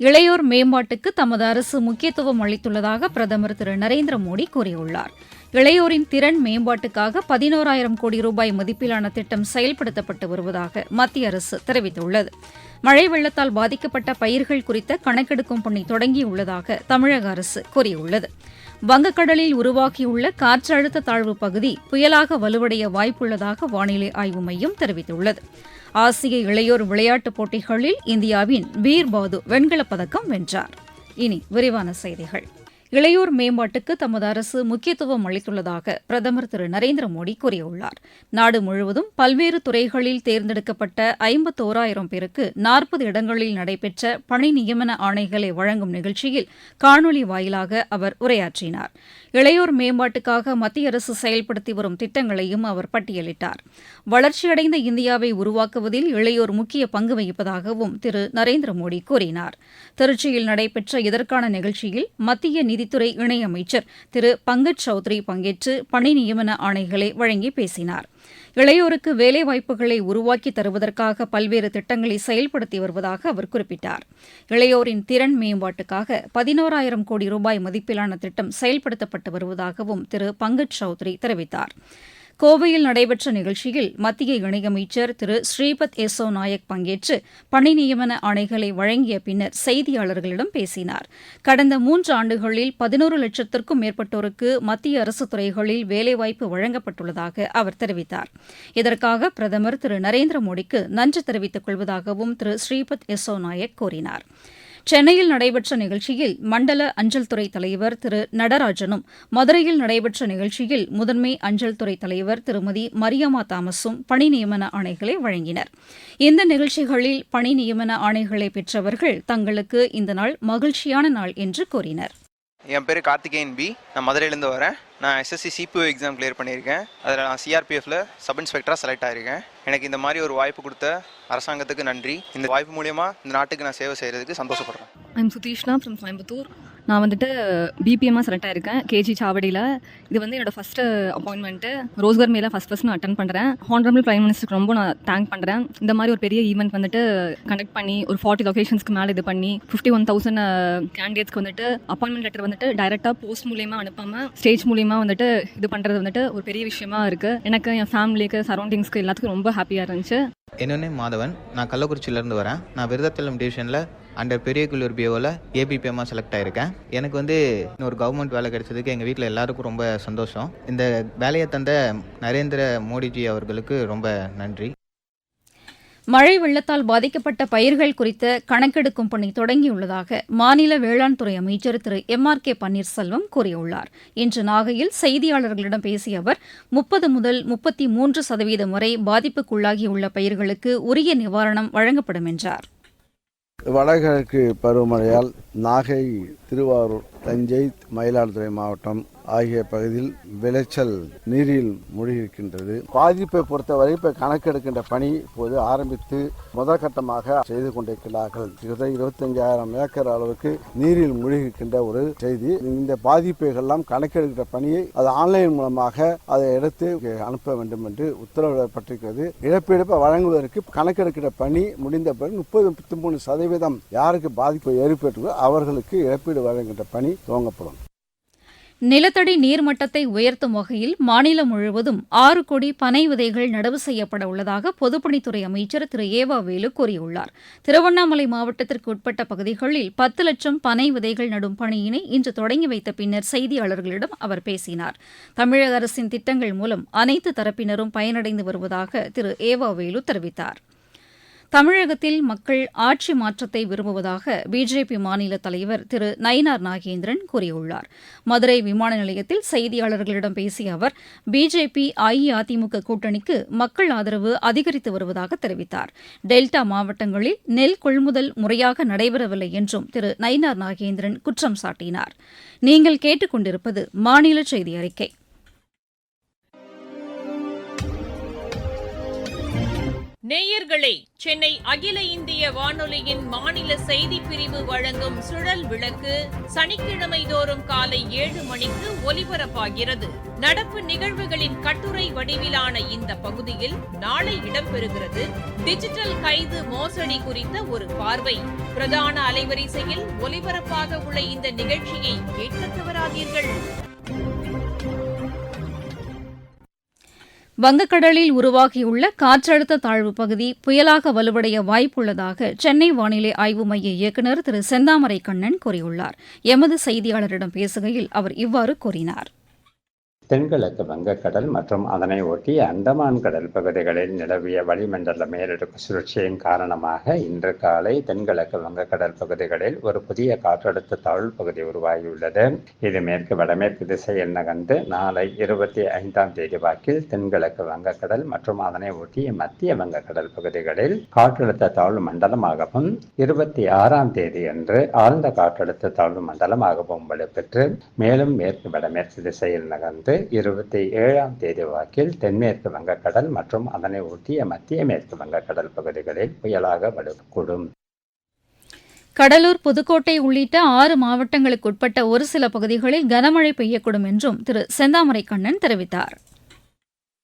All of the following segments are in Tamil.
இளையோர் மேம்பாட்டுக்கு தமது அரசு முக்கியத்துவம் அளித்துள்ளதாக பிரதமர் திரு நரேந்திர மோடி கூறியுள்ளார். இளையோரின் திறன் மேம்பாட்டுக்காக பதினோராயிரம் கோடி ரூபாய் மதிப்பிலான திட்டம் செயல்படுத்தப்பட்டு வருவதாக மத்திய அரசு தெரிவித்துள்ளது. மழை வெள்ளத்தால் பாதிக்கப்பட்ட பயிர்கள் குறித்த கணக்கெடுக்கும் பணி தொடங்கியுள்ளதாக தமிழக அரசு கூறியுள்ளது. வங்கக்கடலில் உருவாகியுள்ள காற்றழுத்த தாழ்வு பகுதி புயலாக வலுவடைய வாய்ப்புள்ளதாக வானிலை ஆய்வு மையம் தெரிவித்துள்ளது. ஆசிய இளையோர் விளையாட்டுப் போட்டிகளில் இந்தியாவின் வீர் பாது வெண்கலப் பதக்கம் வென்றார். இனி விரிவான செய்திகள். இளையோர் மேம்பாட்டுக்கு தமது அரசு முக்கியத்துவம் அளித்துள்ளதாக பிரதமர் திரு நரேந்திர மோடி கூறியுள்ளார். நாடு முழுவதும் பல்வேறு துறைகளில் தேர்ந்தெடுக்கப்பட்ட ஐம்பத்தோராயிரம் பேருக்கு நாற்பது இடங்களில் நடைபெற்ற பணி நியமன ஆணைகளை வழங்கும் நிகழ்ச்சியில் காணொலி வாயிலாக அவர் உரையாற்றினார். இளையோர் மேம்பாட்டுக்காக மத்திய அரசு செயல்படுத்தி வரும் திட்டங்களையும் அவர் பட்டியலிட்டார். வளர்ச்சியடைந்த இந்தியாவை உருவாக்குவதில் இளையோர் முக்கிய பங்கு வகிப்பதாகவும் திரு. நரேந்திர மோடி கூறினார். திருச்சியில் நடைபெற்ற இதற்கான நிகழ்ச்சியில் மத்திய நிதித்துறை இணையமைச்சர் திரு. பங்கஜ் சௌத்ரி பங்கேற்று பணி நியமன ஆணைகளை வழங்கி பேசினார். இளையோருக்கு வேலைவாய்ப்புகளை உருவாக்கி தருவதற்காக பல்வேறு திட்டங்களை செயல்படுத்தி வருவதாக அவர் குறிப்பிட்டார். இளையோரின் திறன் மேம்பாட்டுக்காக பதினோராயிரம் கோடி ரூபாய் மதிப்பிலான திட்டம் செயல்படுத்தப்பட்டு வருவதாகவும் திரு பங்கஜ் சௌத்ரி தெரிவித்தார். கோவையில் நடைபெற்ற நிகழ்ச்சியில் மத்திய இணையமைச்சர் திரு ஸ்ரீபத் எஸ்ஸோ நாயக் பங்கேற்று பணி நியமன ஆணைகளை வழங்கிய பின்னர் செய்தியாளர்களிடம் பேசினார். கடந்த மூன்று ஆண்டுகளில் பதினோரு லட்சத்திற்கும் மேற்பட்டோருக்கு மத்திய அரசு துறைகளில் வேலைவாய்ப்பு வழங்கப்பட்டுள்ளதாக அவர் தெரிவித்தார். இதற்காக பிரதமர் திரு நரேந்திர மோடிக்கு நன்றி தெரிவித்துக் கொள்வதாகவும் திரு ஸ்ரீபத் எஸ்ஸோ நாயக் கூறினார். சென்னையில் நடைபெற்ற நிகழ்ச்சியில் மண்டல அஞ்சல் துறை தலைவர் திரு நடராஜனும் மதுரையில் நடைபெற்ற நிகழ்ச்சியில் முதன்மை அஞ்சல் துறை தலைவர் திருமதி மரியம்மா தாமஸும் பணி நியமன ஆணைகளை வழங்கினர். இந்த நிகழ்ச்சிகளில் பணி நியமன ஆணைகளை பெற்றவர்கள் தங்களுக்கு இந்த நாள் மகிழ்ச்சியான நாள் என்று கூறினர். என் பேர் கார்த்திகேயன் பி. நான் மதுரையிலேருந்து வரேன். நான் எஸ்எஸ்சி சிபிஓ எக்ஸாம் கிளியர் பண்ணியிருக்கேன். அதில் நான் சிஆர்பிஎஃப்ல சப் இன்ஸ்பெக்டராக செலக்ட் ஆயிருக்கேன். எனக்கு இந்த மாதிரி ஒரு வாய்ப்பு கொடுத்த அரசாங்கத்துக்கு நன்றி. இந்த வாய்ப்பு மூலயமா இந்த நாட்டுக்கு நான் சேவை செய்கிறதுக்கு சந்தோஷப்படுறேன். ஐம் சுதீஷ்னா ஃப்ரம் கோயம்புத்தூர் நான் வந்துட்டு பிபிஎம்மாக செலக்ட் ஆயிருக்கேன். கேஜி சாவடியில். இது வந்து என்னோட ஃபஸ்ட்டு அப்பாயின்மெண்ட்டு ரோஸ்கர் மேல ஃபஸ்ட் ஃபஸ்ட் நான் அட்டன் பண்ணுறேன் ஹானரபிள் பிரைம் மினிஸ்டருக்கு ரொம்ப நான் தேங்க் பண்ணுறேன் இந்த மாதிரி ஒரு பெரிய ஈவெண்ட் வந்துட்டு கண்டக்ட் பண்ணி ஒரு ஃபார்ட்டி லொகேஷன்ஸ்க்கு மேலே இது பண்ணி ஃபிஃப்டி ஒன் தௌசண்ட் கேண்டிடேட்ஸ்க்கு வந்துட்டு அப்பாயின்மெண்ட் லெட்டர் வந்துட்டு டைரெக்டாக போஸ்ட் மூலியமாக அனுப்பாமல் ஸ்டேஜ் மூலியமாக வந்துட்டு இது பண்ணுறது வந்துட்டு ஒரு பெரிய விஷயமா இருக்குது எனக்கு என் ஃபேமிலிக்கு சரௌண்டிங்ஸ்க்கு எல்லாத்துக்கும் ரொம்ப ஹாப்பியாக இருந்துச்சு. என்னோட மாதவன். நான் கள்ளக்குறிச்சியிலேருந்து வரேன். நான் விருதாச்சலம் டிவிஷனில் அண்டர் பெரிய குள்ளூர் பிஓவில் ஏபிபிஎம்மாக செலக்ட் ஆயிருக்கேன். எனக்கு வந்து இன்னொரு கவர்மெண்ட் வேலை கிடைச்சதுக்கு எங்கள் வீட்டில் எல்லாருக்கும் ரொம்ப சந்தோஷம். இந்த வேலையை தந்த நரேந்திர மோடிஜி அவர்களுக்கு ரொம்ப நன்றி. மழை வெள்ளத்தால் பாதிக்கப்பட்ட பயிர்கள் குறித்த கணக்கெடுக்கும் பணி தொடங்கியுள்ளதாக மாநில வேளாண் துறை அமைச்சர் Thiru M R K Panneerselvam கூறியுள்ளார். இன்று நாகையில் செய்தியாளர்களிடம் பேசிய அவர் முப்பது முதல் முப்பத்தி மூன்று சதவீதம் வரை பாதிப்புக்குள்ளாகியுள்ள பயிர்களுக்கு உரிய நிவாரணம் வழங்கப்படும் என்றார். வடகிழக்கு பருவமழையால் நாகை திருவாரூர் தஞ்சை மயிலாடுதுறை மாவட்டம் ஆகிய பகுதியில் விளைச்சல் நீரில் மூழ்கியிருக்கின்றது. பாதிப்பை பொறுத்தவரை இப்போ கணக்கெடுக்கின்ற பணி இப்போது ஆரம்பித்து முதல் கட்டமாக செய்து கொண்டிருக்கிறார்கள். கிட்டத்தட்ட இருபத்தஞ்சாயிரம் ஏக்கர் அளவுக்கு நீரில் மூழ்கியிருக்கின்ற ஒரு செய்தி. இந்த பாதிப்புகள்லாம் கணக்கெடுக்கிற பணியை அது ஆன்லைன் மூலமாக அதை எடுத்து அனுப்ப வேண்டும் என்று உத்தரவிடப்பட்டிருக்கிறது. இழப்பீடு வழங்குவதற்கு கணக்கெடுக்கிற பணி முடிந்த பிறகு முப்பது முப்பத்தி மூணு சதவீதம் யாருக்கு பாதிப்பு ஏற்பட்டுள்ளோ அவர்களுக்கு இழப்பீடு வழங்குகின்ற பணி துவங்கப்படும். நிலத்தடி நீர்மட்டத்தை உயர்த்தும் வகையில் மாநிலம் முழுவதும் ஆறு கோடி பனை விதைகள் நடவு செய்யப்பட உள்ளதாக பொதுப்பணித்துறை அமைச்சர் திரு. ஏவா வேலு கூறியுள்ளார். திருவண்ணாமலை மாவட்டத்திற்கு உட்பட்ட பகுதிகளில் பத்து லட்சம் பனை விதைகள் நடும் பணியினை இன்று தொடங்கி வைத்த பின்னர் செய்தியாளர்களிடம் அவர் பேசினார். தமிழக அரசின் திட்டங்கள் மூலம் அனைத்து தரப்பினரும் பயனடைந்து வருவதாக திரு. ஏவா வேலு தெரிவித்தார். தமிழகத்தில் மக்கள் ஆட்சி மாற்றத்தை விரும்புவதாக பிஜேபி மாநில தலைவர் திரு நயினார் நாகேந்திரன் கூறியுள்ளார். மதுரை விமான நிலையத்தில் செய்தியாளர்களிடம் பேசிய அவர் பிஜேபி அஇஅதிமுக கூட்டணிக்கு மக்கள் ஆதரவு அதிகரித்து வருவதாக தெரிவித்தார். டெல்டா மாவட்டங்களில் நெல் கொள்முதல் முறையாக நடைபெறவில்லை என்றும் திரு நயினார் நாகேந்திரன் குற்றம் சாட்டினார். நீங்கள் கேட்டுக்கொண்டிருப்பது மாநில செய்தி அறிக்கை. நேயர்களே சென்னை அகில இந்திய வானொலியின் மாநில செய்தி பிரிவு வழங்கும் சுழல் விளக்கு சனிக்கிழமை தோறும் காலை ஏழு மணிக்கு ஒலிபரப்பாகிறது. நடப்பு நிகழ்வுகளின் கட்டுரை வடிவிலான இந்த பகுதியில் நாளை இடம்பெறுகிறது டிஜிட்டல் கைது மோசடி குறித்த ஒரு பார்வை. பிரதான அலைவரிசையில் ஒலிபரப்பாக உள்ள இந்த நிகழ்ச்சியை கேட்க தவறாதீர்கள். வங்கக்கடலில் உருவாகியுள்ள காற்றழுத்த தாழ்வு பகுதி புயலாக வலுவடைய வாய்ப்புள்ளதாக சென்னை வானிலை ஆய்வு மைய இயக்குநர் திரு செந்தாமரை கண்ணன் கூறியுள்ளார். எமது செய்தியாளரிடம் பேசுகையில் அவர் இவ்வாறு கூறினார். தென்கிழக்கு வங்கக்கடல் மற்றும் அதனை ஒட்டிய அந்தமான் கடல் பகுதிகளில் நிலவிய வளிமண்டல மேலடுக்கு சுழற்சியின் காரணமாக இன்று காலை தென்கிழக்கு வங்கக்கடல் பகுதிகளில் ஒரு புதிய காற்றழுத்த தாழ்வு பகுதி உருவாகியுள்ளது. இது மேற்கு வடமேற்கு திசையில் நகர்ந்து நாளை இருபத்தி ஐந்தாம் தேதி வாக்கில் தென்கிழக்கு வங்கக்கடல் மற்றும் அதனை ஒட்டிய மத்திய வங்கக்கடல் பகுதிகளில் காற்றழுத்த தாழ்வு மண்டலமாகவும் இருபத்தி ஆறாம் தேதி அன்று ஆழ்ந்த காற்றழுத்த தாழ்வு மண்டலமாகவும் வலுப்பெற்று மேலும் மேற்கு வடமேற்கு திசையில் நகர்ந்து இருபத்தி ஏழாம் தேதி வாக்கில் தென்மேற்கு வங்கக்கடல் மற்றும் அதனை ஒட்டிய மத்திய மேற்கு வங்கக்கடல் பகுதிகளில் புயலாக வலுக்கூடும். கடலூர் புதுக்கோட்டை உள்ளிட்ட ஆறு மாவட்டங்களுக்கு உட்பட்ட ஒரு சில பகுதிகளில் கனமழை பெய்யக்கூடும் என்றும் திரு செந்தாமரை கண்ணன் தெரிவித்தார்.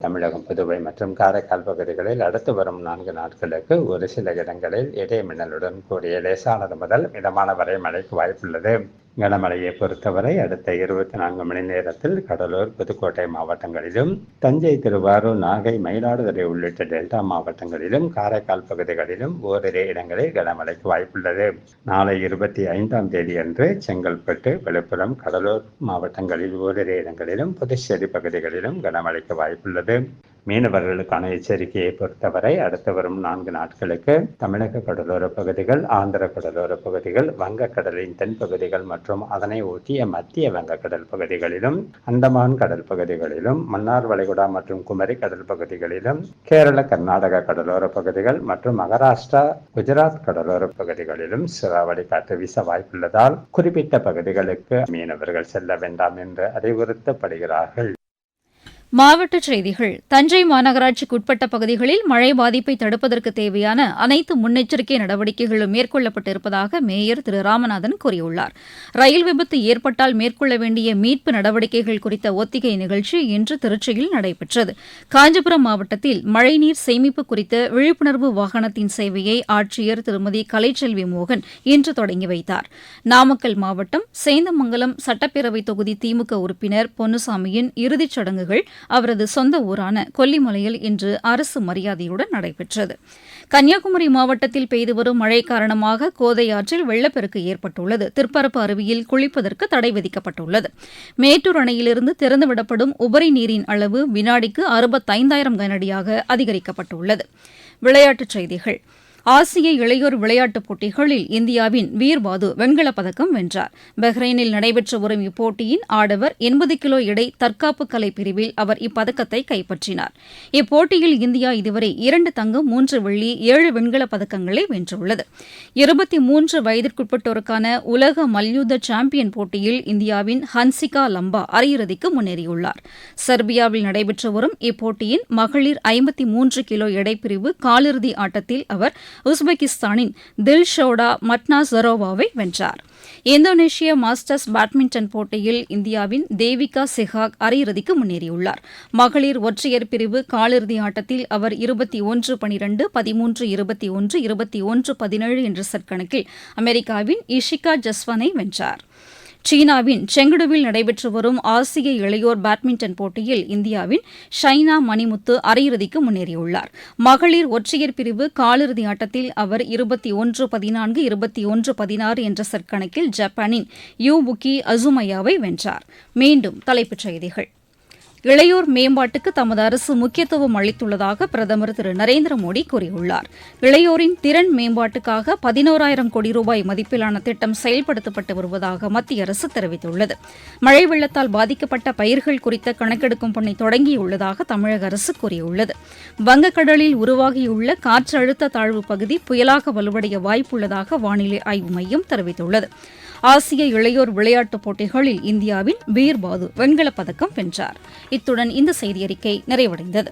தமிழகம் புதுவை மற்றும் காரைக்கால் பகுதிகளில் அடுத்து வரும் நான்கு நாட்களுக்கு ஒரு சில இடங்களில் இடைமின்னலுடன் கூடிய லேசானது முதல் மிதமான வரை மழைக்கு வாய்ப்புள்ளது. கனமழையை பொறுத்தவரை அடுத்த இருபத்தி நான்கு மணி நேரத்தில் கடலூர் புதுக்கோட்டை மாவட்டங்களிலும் தஞ்சை திருவாரூர் நாகை மயிலாடுதுறை உள்ளிட்ட டெல்டா மாவட்டங்களிலும் காரைக்கால் பகுதிகளிலும் ஓரிரு இடங்களில் கனமழைக்கு வாய்ப்புள்ளது. நாளை இருபத்தி ஐந்தாம் தேதி அன்று செங்கல்பட்டு விழுப்புரம் கடலூர் மாவட்டங்களில் ஓரிரு இடங்களிலும் புதுச்சேரி பகுதிகளிலும் கனமழைக்கு வாய்ப்புள்ளது. மீனவர்களுக்கான எச்சரிக்கையை பொறுத்தவரை அடுத்து வரும் நான்கு நாட்களுக்கு தமிழக கடலோர பகுதிகள் ஆந்திர கடலோர பகுதிகள் வங்கக்கடலின் தென்பகுதிகள் மற்றும் அதனை ஒட்டிய மத்திய வங்கக்கடல் பகுதிகளிலும் அந்தமான் கடல் பகுதிகளிலும் மன்னார் வளைகுடா மற்றும் குமரி கடல் பகுதிகளிலும் கேரள கர்நாடக கடலோர பகுதிகள் மற்றும் மகாராஷ்டிரா குஜராத் கடலோர பகுதிகளிலும் சூறாவளி காற்று வீச வாய்ப்புள்ளதால் குறிப்பிட்ட பகுதிகளுக்கு மீனவர்கள் செல்ல வேண்டாம் என்று அறிவுறுத்தப்படுகிறார்கள். மாவட்டச் செய்திகள். தஞ்சை மாநகராட்சிக்கு உட்பட்ட பகுதிகளில் மழை பாதிப்பை தடுப்பதற்கு தேவையான அனைத்து முன்னெச்சரிக்கை நடவடிக்கைகளும் மேற்கொள்ளப்பட்டிருப்பதாக மேயர் திரு ராமநாதன் கூறியுள்ளார். ரயில் விபத்து ஏற்பட்டால் மேற்கொள்ள வேண்டிய மீட்பு நடவடிக்கைகள் குறித்த ஒத்திகை நிகழ்ச்சி இன்று திருச்சியில் நடைபெற்றது. காஞ்சிபுரம் மாவட்டத்தில் மழைநீர் சேமிப்பு குறித்த விழிப்புணர்வு வாகனத்தின் சேவையை ஆட்சியர் திருமதி கலைச்செல்வி மோகன் இன்று தொடங்கி வைத்தார். நாமக்கல் மாவட்டம் சேந்தமங்கலம் சட்டப்பேரவைத் தொகுதி திமுக உறுப்பினர் பொன்னுசாமியின் இறுதிச் சடங்குகள் அவரது சொந்த ஊரான கொல்லிமலையில் இன்று அரசு மரியாதையுடன் நடைபெற்றது. கன்னியாகுமரி மாவட்டத்தில் பெய்து வரும் மழை காரணமாக கோதை ஆற்றில் வெள்ளப்பெருக்கு ஏற்பட்டுள்ளது. திற்பரப்பு அருவியில் குளிப்பதற்கு தடை விதிக்கப்பட்டுள்ளது. மேட்டூர் அணையிலிருந்து திறந்துவிடப்படும் உபரி நீரின் அளவு வினாடிக்கு அறுபத்தைந்தாயிரம் கனஅடியாக அதிகரிக்கப்பட்டுள்ளது. விளையாட்டுச் செய்திகள். ஆசிய இளையோர் விளையாட்டுப் போட்டிகளில் இந்தியாவின் வீர்பாது வெண்கலப் பதக்கம் வென்றார். பஹ்ரைனில் நடைபெற்று வரும் இப்போட்டியின் ஆடவர் எண்பது கிலோ எடை தற்காப்பு கலை பிரிவில் அவர் இப்பதக்கத்தை கைப்பற்றினார். இப்போட்டியில் இந்தியா இதுவரை இரண்டு தங்கம் மூன்று வெள்ளி ஏழு வெண்கலப் பதக்கங்களை வென்றுள்ளது. இருபத்தி மூன்று வயதிற்குட்பட்டோருக்கான உலக மல்யுத்த சாம்பியன் போட்டியில் இந்தியாவின் ஹன்சிகா லம்பா அரையிறுதிக்கு முன்னேறியுள்ளார். செர்பியாவில் நடைபெற்று வரும் இப்போட்டியின் மகளிர் ஐம்பத்தி மூன்று கிலோ எடைப்பிரிவு காலிறுதி ஆட்டத்தில் அவர் உஸ்பெகிஸ்தானின் தில்ஷோடா மட்னாசரோவாவை வென்றார். இந்தோனேஷிய மாஸ்டர்ஸ் பேட்மிண்டன் போட்டியில் இந்தியாவின் தேவிகா செஹாக் அரையிறுதிக்கு முன்னேறியுள்ளார். மகளிர் ஒற்றையர் பிரிவு காலிறுதி ஆட்டத்தில் அவர் இருபத்தி ஒன்று பனிரெண்டு பதிமூன்று இருபத்தி ஒன்று இருபத்தி ஒன்று பதினேழு என்ற செட் கணக்கில் அமெரிக்காவின் இஷிகா ஜஸ்வானை வென்றார். சீனாவின் செங்குடுவில் நடைபெற்று வரும் ஆசிய இளையோர் பேட்மிண்டன் போட்டியில் இந்தியாவின் ஷைனா மணிமுத்து அரையிறுதிக்கு முன்னேறியுள்ளார். மகளிர் ஒற்றையர் பிரிவு காலிறுதி ஆட்டத்தில் அவர் இருபத்தி ஒன்று பதினான்கு இருபத்தி ஒன்று பதினாறு என்ற செட் கணக்கில் ஜப்பானின் யூ புக்கி அசுமையாவை வென்றார். மீண்டும் தலைப்புச் செய்திகள். இளையோர் மேம்பாட்டுக்கு தமது அரசு முக்கியத்துவம் அளித்துள்ளதாக பிரதமர் திரு நரேந்திர மோடி கூறியுள்ளார். இளையோரின் திறன் மேம்பாட்டுக்காக பதினோராயிரம் கோடி ரூபாய் மதிப்பிலான திட்டம் செயல்படுத்தப்பட்டு வருவதாக மத்திய அரசு தெரிவித்துள்ளது. மழை வெள்ளத்தால் பாதிக்கப்பட்ட பயிர்கள் குறித்த கணக்கெடுக்கும் பணி தொடங்கியுள்ளதாக தமிழக அரசு கூறியுள்ளது. வங்கக்கடலில் உருவாகியுள்ள காற்றழுத்த தாழ்வு பகுதி புயலாக வலுவடைய வாய்ப்புள்ளதாக வானிலை ஆய்வு மையம் தெரிவித்துள்ளது. ஆசிய இளையோர் விளையாட்டுப் போட்டிகளில் இந்தியாவின் வீர்பாது வெண்கலப் பதக்கம் வென்றார். இத்துடன் இந்த செய்தியறிக்கை நிறைவடைந்தது.